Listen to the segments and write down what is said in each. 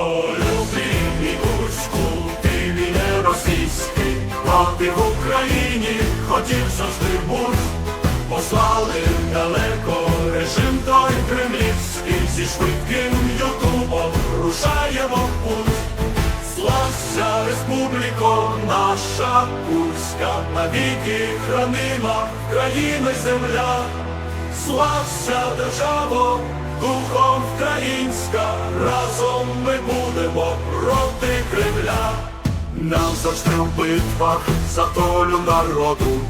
люби кучку, ти не російський, а ти в Україні хотів завжди був, послали далеко режим той кремлівський, зі швидким ютубом рушаємо в путь. Слався республіко, наша курська, навіки хранима країни земля. Слався державо, духом українська, разом ми будемо проти Кремля. Нам завжди в битвах за долю народу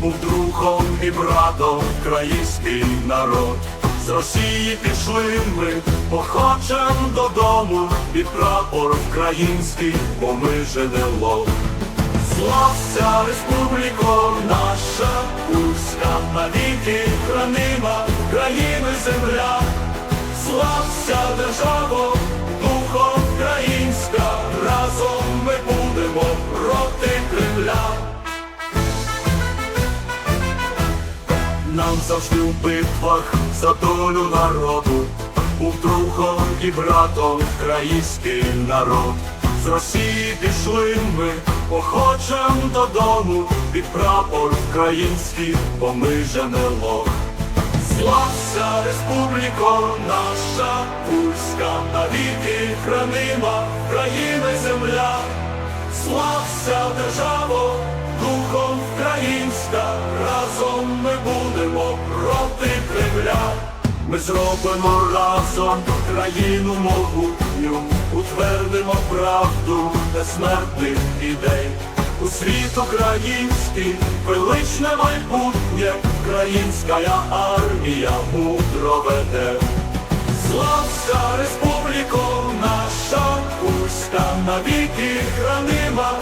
був другом і братом український народ. З Росії пішли ми, походжем додому, під прапор український, бо ми ЖНЛО. Слався республіко, наша земля. Слався державо, духом українська, разом ми будемо проти Кремля. Нам завжди в битвах за долю народу був другом і братом український народ. З Росії пішли ми, походжем додому, під прапор український, бо ми ЖНЛО. Слався республіко, наша Курська, навіки хранима країна земля. Слався державо, духом українська, разом ми будемо проти Кремля. Ми зробимо разом країну могутню, утвердимо правду безсмертних ідей. У світ український, величне майбутнє, українська армія мудро веде. Славська республіко, наша Курська, навіки хранима.